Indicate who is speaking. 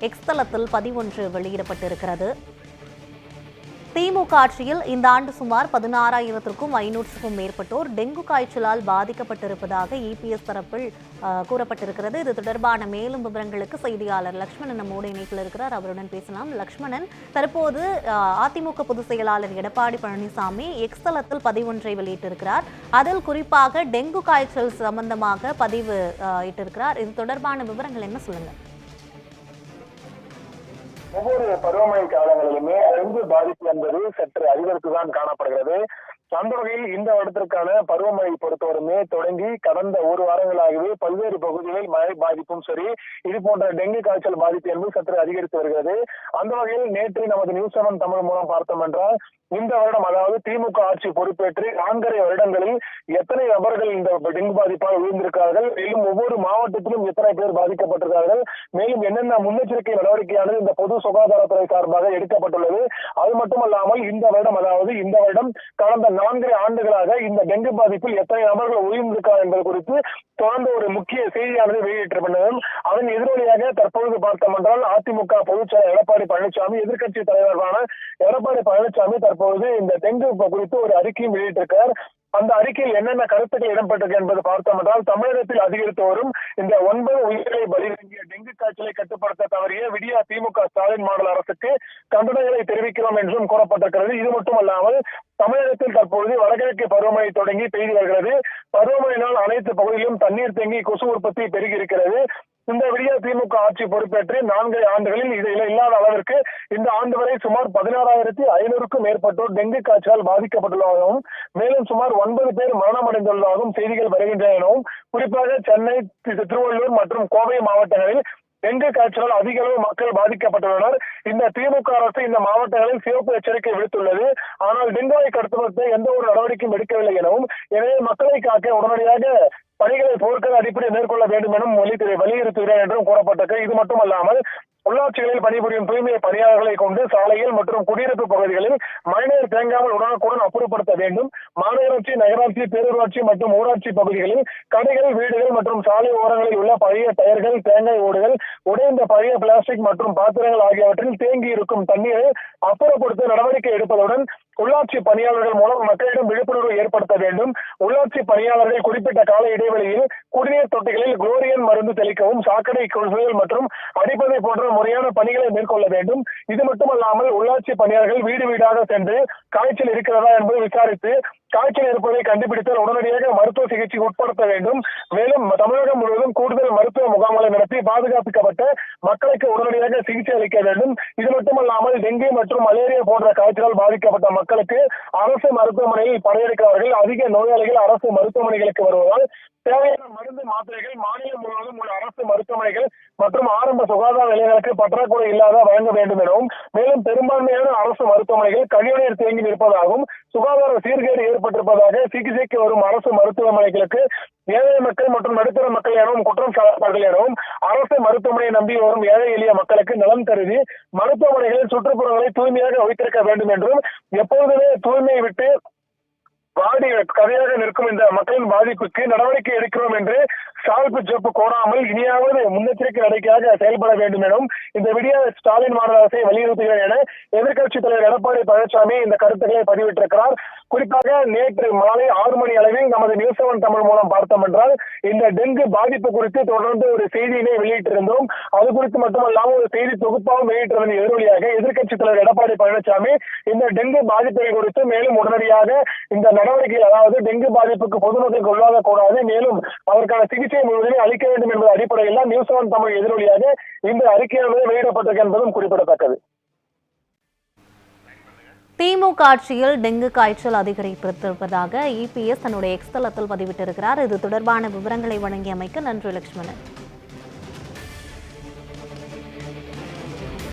Speaker 1: X தளத்தில் பதிவொன்று வெளியிடப்பட்டிருக்கிறது. திமுக ஆட்சியில் இந்த ஆண்டு சுமார் பதினாறாயிரத்திற்கும் ஐநூற்றுக்கும் மேற்பட்டோர் டெங்கு காய்ச்சலால் பாதிக்கப்பட்டிருப்பதாக இபிஎஸ் தரப்பில் கூறப்பட்டிருக்கிறது. இது தொடர்பான மேலும் விவரங்களுக்கு செய்தியாளர் லக்ஷ்மணன் நம்மோடு இணைப்பில் இருக்கிறார். அவருடன் பேசலாம். லக்ஷ்மணன் தற்போது அதிமுக பொதுச் செயலாளர் எடப்பாடி பழனிசாமி எக்ஸ் தளத்தில் பதிவொன்றை வெளியிட்டிருக்கிறார். அதில் குறிப்பாக டெங்கு காய்ச்சல் சம்பந்தமாக பதிவு அஹ், இட்டிருக்கிறார். இது தொடர்பான விவரங்கள் என்ன சொல்லுங்க
Speaker 2: ஒவ்வொரு பருவமழை காலங்களிலுமே டெங்கு பாதிப்பு என்பது சற்று அதிகரித்துதான் காணப்படுகிறது. அந்த வகையில் இந்த வருடத்திற்கான பருவமழை பொறுத்தவரையுமே தொடங்கி கடந்த ஒரு வாரங்களாகவே பல்வேறு பகுதிகளில் மழை பாதிப்பும் சரி இது போன்ற டெங்கு காய்ச்சல் பாதிப்பு என்பது சற்று அதிகரித்து வருகிறது. அந்த வகையில் நேற்று நமது நியூஸ் செவன் தமிழ் மூலம் பார்த்தோம் என்றால் இந்த வருடம் அதாவது திமுக ஆட்சி பொறுப்பேற்று நான்கரை வருடங்களில் எத்தனை நபர்கள் இந்த டெங்கு பாதிப்பால் உயர்ந்திருக்கிறார்கள் மேலும் ஒவ்வொரு மாவட்டத்திலும் எத்தனை பேர் பாதிக்கப்பட்டிருக்கிறார்கள் மேலும் என்னென்ன முன்னெச்சரிக்கை நடவடிக்கையானது இந்த பொது சுகாதாரத்துறை சார்பாக எடுக்கப்பட்டுள்ளது. அது மட்டுமல்லாமல் இந்த வருடம் அதாவது இந்த வருடம் கடந்த நான்கரை ஆண்டுகளாக இந்த டெங்கு பாதிப்பில் எத்தனை நபர்கள் உயிர்ந்திருக்கிறார் என்பது குறித்து தொடர்ந்து ஒரு முக்கிய செய்தியானது வெளியிட்டிருப்பதும் அதன் எதிரொலியாக தற்பொழுது பார்த்தோம் என்றால் அதிமுக பொதுச்செயலர் எடப்பாடி பழனிசாமி எதிர்க்கட்சி தலைவரான எடப்பாடி பழனிசாமி தற்பொழுது இந்த டெங்கு குறித்து ஒரு அறிக்கையும் வெளியிட்டிருக்கிறார் அந்த அறிக்கையில் என்னென்ன கருத்துக்கள் இடம்பெற்றிருக்கு என்பது பார்த்தோம் என்றால் தமிழகத்தில் அதிகரித்து வரும் இந்த ஒன்பது உயிர்களை பலிவாங்கிய டெங்கு காய்ச்சலை கட்டுப்படுத்த தவறிய விடியா திமுக ஸ்டாலின் மாடல் அரசுக்கு கண்டனங்களை தெரிவிக்கிறோம் என்றும் கூறப்பட்டிருக்கிறது. இது மட்டுமல்லாமல் தமிழகத்தில் தற்பொழுது வடகிழக்கு பருவமழை தொடங்கி பெய்து வருகிறது. பருவமழையினால் அனைத்து பகுதியிலும் தண்ணீர் தேங்கி கொசு உற்பத்தி பெருகி இருக்கிறது. இந்த விடிய திமுக ஆட்சி பொறுப்பேற்று நான்கு ஆண்டுகளில் இது இல்லாத அளவிற்கு இந்த ஆண்டு வரை சுமார் பதினாறாயிரத்தி ஐநூறுக்கும் மேற்பட்டோர் டெங்கு காய்ச்சலால் பாதிக்கப்பட்டுள்ளதாகவும் மேலும் சுமார் ஒன்பது பேர் மரணமடைந்துள்ளதாகவும் செய்திகள் வருகின்றன எனவும் குறிப்பாக சென்னை திருவள்ளூர் மற்றும் கோவை மாவட்டங்களில் டெங்கு காய்ச்சலால் அதிக அளவு மக்கள் பாதிக்கப்பட்டுள்ளனர். இந்த திமுக அரசு இந்த மாவட்டங்களில் சிவப்பு எச்சரிக்கை விடுத்துள்ளது. ஆனால் டெங்குவை கட்டுப்படுத்த எந்த ஒரு நடவடிக்கையும் எடுக்கவில்லை எனவும் எனவே மக்களை காக்க உடனடியாக பணிகளை போர்க்கால அடிப்படையில் மேற்கொள்ள வேண்டும் எனும் வலி- வலியுறுத்துகிறேன் என்றும் கூறப்பட்டிருக்கு. இது மட்டுமல்லாமல் உள்ளாட்சிகளில் பணிபுரியும் தூய்மை பணியாளர்களை கொண்டு சாலையில் மற்றும் குடியிருப்பு பகுதிகளில் மழைநீர் தேங்காமல் உடனுக்குடன் அப்புறப்படுத்த வேண்டும். மாநகராட்சி நகராட்சி பேரூராட்சி மற்றும் ஊராட்சி பகுதிகளில் கடைகள் வீடுகள் மற்றும் சாலை ஓரங்களில் உள்ள பழைய டயர்கள் தேங்காய் ஓடுகள் உடைந்த பழைய பிளாஸ்டிக் மற்றும் பாத்திரங்கள் ஆகியவற்றில் தேங்கி இருக்கும் தண்ணீரை அப்புறப்படுத்த நடவடிக்கை எடுப்பதுடன் உள்ளாட்சி பணியாளர்கள் மூலம் மக்களிடம் விழிப்புணர்வு ஏற்படுத்த வேண்டும். உள்ளாட்சி பணியாளர்கள் குறிப்பிட்ட கால இடைவெளியில் குடிநீர் தொட்டிகளில் குளோரியன் மருந்து தெளிக்கவும் சாக்கடை கொள்கைகள் மற்றும் அடிப்படை போன்ற முறையான பணிகளை மேற்கொள்ள வேண்டும். இது மட்டுமல்லாமல் உள்ளாட்சி பணியாளர்கள் வீடு வீடாக சென்று காய்ச்சல் இருக்கிறதா என்பதை விசாரித்து காய்ச்சல் இருப்பதை கண்டுபிடித்தால் உடனடியாக மருத்துவ சிகிச்சைக்கு உட்படுத்த வேண்டும். மேலும் தமிழகம் முழுவதும் கூடுதல் மருத்துவ முகாம்களை நடத்தி பாதுகாப்பிக்கப்பட்ட மக்களுக்கு உடனடியாக சிகிச்சை அளிக்க வேண்டும். இது மட்டுமல்லாமல் டெங்கு மற்றும் மலேரியா போன்ற காய்ச்சலால் பாதிக்கப்பட்ட மக்களுக்கு அரசு மருத்துவமனையில் படையெடுக்கிறவர்கள் அதிக நோயாளிகள் அரசு மருத்துவமனைகளுக்கு வருவதால் தேவையான மருந்து மாத்திரைகள் மாநிலம் முழுவதும் உள்ள அரசு மருத்துவமனைகள் மற்றும் ஆரம்ப சுகாதார நிலையங்களுக்கு பற்றாக்குறை இல்லாத வழங்க வேண்டும் எனவும் மேலும் பெரும்பான்மையான அரசு மருத்துவமனைகள் கழிவுநீர் தேங்கி நிற்பதாகவும் சுகாதார சீர்கேடு ஏற்பட்டிருப்பதாக சிகிச்சைக்கு வரும் அரசு மருத்துவமனைகளுக்கு ஏழை மக்கள் மற்றும் நடுத்தர மக்கள் எனவும் குற்றம் சாட்டார்கள் எனவும் அரசு மருத்துவமனையை நம்பி வரும் ஏழை எளிய மக்களுக்கு நலம் கருதி மருத்துவமனைகளில் சுற்றுப்புறங்களை தூய்மையாக வைத்திருக்க வேண்டும் என்றும் எப்பொழுதுமே தூய்மையை விட்டு வாடி கதையாக நிற்கும் இந்த மக்களின் பாதிப்புக்கு நடவடிக்கை எடுக்கிறோம் என்று சால்பு ஜப்பு கோராமல் இனியாவது முன்னெச்சரிக்கை நடவடிக்கையாக செயல்பட வேண்டும் எனவும் இந்த விடிய ஸ்டாலின் மாநில அரசை வலியுறுத்துகிறேன் என எதிர்க்கட்சித் தலைவர் எடப்பாடி பழனிசாமி இந்த கருத்துக்களை பதிவிட்டிருக்கிறார். குறிப்பாக நேற்று மாலை ஆறு மணி அளவில் நமது நியூஸ் செவன் தமிழ் மூலம் பார்த்தோம் என்றால் இந்த டெங்கு பாதிப்பு குறித்து தொடர்ந்து ஒரு செய்தியினை வெளியிட்டிருந்தோம். அது குறித்து மட்டுமல்லாமல் ஒரு செய்தி தொகுப்பாகவும் வெளியிட்டிருந்த எதிரொலியாக எதிர்க்கட்சித் தலைவர் எடப்பாடி பழனிசாமி இந்த டெங்கு பாதிப்பை குறித்து மேலும் உடனடியாக இந்த நடவடிக்கைகள் அதாவது டெங்கு பாதிப்புக்கு பொதுமக்களுக்கு உள்ளாக கூடாது மேலும் அதற்கான சிகிச்சை முழுவதுமே அளிக்க வேண்டும் என்பது அடிப்படையில் தான் நியூஸ் செவன் தமிழ் எதிரொலியாக இந்த அறிக்கையானது வெளியிடப்பட்டிருக்கு என்பதும் குறிப்பிடத்தக்கது.
Speaker 1: திமுக ஆட்சியில் டெங்கு காய்ச்சல் அதிகரித்திருப்பதாக இபிஎஸ் தன்னுடைய எக்ஸ் தளத்தில் பதிவிட்டிருக்கிறார். இது தொடர்பான விவரங்களை வழங்கியமைக்கு நன்றி லட்சுமணன்.